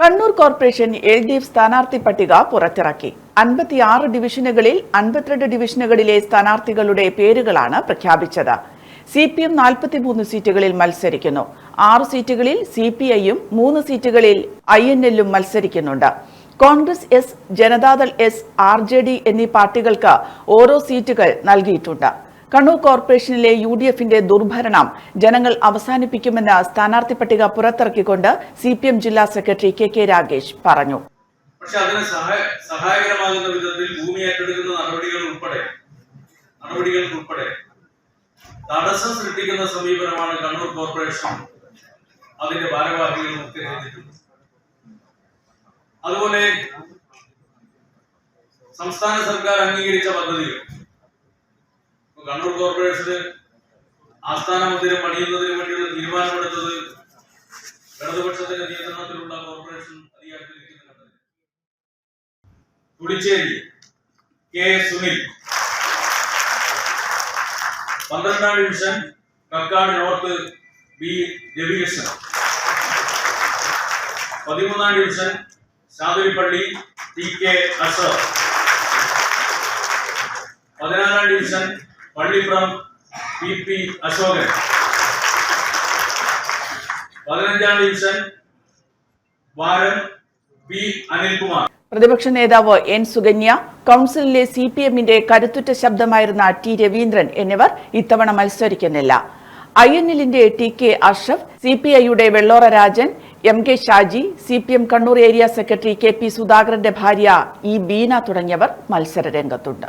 Kannur corporation L D F സ്ഥാനാർത്ഥി പട്ടിക പുറത്തിറക്കി. അൻപത്തിയാറ് ഡിവിഷനുകളിൽ അൻപത്തിരണ്ട് ഡിവിഷനുകളിലെ സ്ഥാനാർത്ഥികളുടെ പേരുകളാണ് പ്രഖ്യാപിച്ചത്. സി പി എം നാൽപ്പത്തിമൂന്ന് സീറ്റുകളിൽ മത്സരിക്കുന്നു. ആറ് സീറ്റുകളിൽ സി പി ഐയും മൂന്ന് സീറ്റുകളിൽ ഐ എൻ എല്ലും മത്സരിക്കുന്നുണ്ട്. Congress S Janata Dal S R J D എന്നീ പാർട്ടികൾക്ക് ഓരോ സീറ്റുകൾ നൽകിയിട്ടുണ്ട്. കണ്ണൂർ കോർപ്പറേഷനിലെ യു ഡി എഫിന്റെ ദുർഭരണം ജനങ്ങൾ അവസാനിപ്പിക്കുമെന്ന് സ്ഥാനാർത്ഥി പട്ടിക പുറത്തിറക്കിക്കൊണ്ട് സി പി എം ജില്ലാ സെക്രട്ടറി കെ കെ രാഗേഷ് പറഞ്ഞു. പക്ഷെ അതിന് സഹായകരമാകുന്ന വിധത്തിൽ ഭൂമി ഏറ്റെടുക്കുന്ന നടപടികൾ ഉൾപ്പെടെ നടപടികൾക്ക് ഉൾപ്പെടെ തടസ്സം സൃഷ്ടിക്കുന്ന സമീപനമാണ് കണ്ണൂർ കോർപ്പറേഷൻ അതിന്റെ ഭാരവാഹികൾ ചെയ്തിട്ടുള്ളത് അതുപോലെ സംസ്ഥാന സർക്കാർ അംഗീകരിച്ച പദ്ധതികൾ കണ്ണൂർ കോർപ്പറേഷന് ആസ്ഥാന മന്ദിരം പണിയുന്നതിന് വേണ്ടിയുള്ള തീരുമാനമെടുത്തത് ഇടതുപക്ഷത്തിന്റെ നിയന്ത്രണത്തിലുള്ള കോർപ്പറേഷൻ അധികാരത്തിലിരിക്കുന്ന പുളിച്ചേരി കെ സുനിൽ. പന്ത്രണ്ടാം division Kakkad north B Ravikrishnan. പതിമൂന്നാം division Shathuripalli T K Ashok. പതിനാറാം division Pallipuram P P Ashokan. പതിനഞ്ചാം ഡിവിഷൻ വാരം പി അനിൽകുമാർ. പ്രതിപക്ഷ നേതാവ് എൻ സുഗന്യ കൌൺസിലിലെ സി പി എമ്മിന്റെ കരുത്തുറ്റ ശബ്ദമായിരുന്ന ടി രവീന്ദ്രൻ എന്നിവർ ഇത്തവണ മത്സരിക്കുന്നില്ല. ഐ എൻ എല്ലിന്റെ T K Ashraf C P ഐയുടെ Vellora Rajan M K Shaji C P M Kannur area secretary K P സുധാകരന്റെ ഭാര്യ ഇ ബീന തുടങ്ങിയവർ മത്സര രംഗത്തുണ്ട്.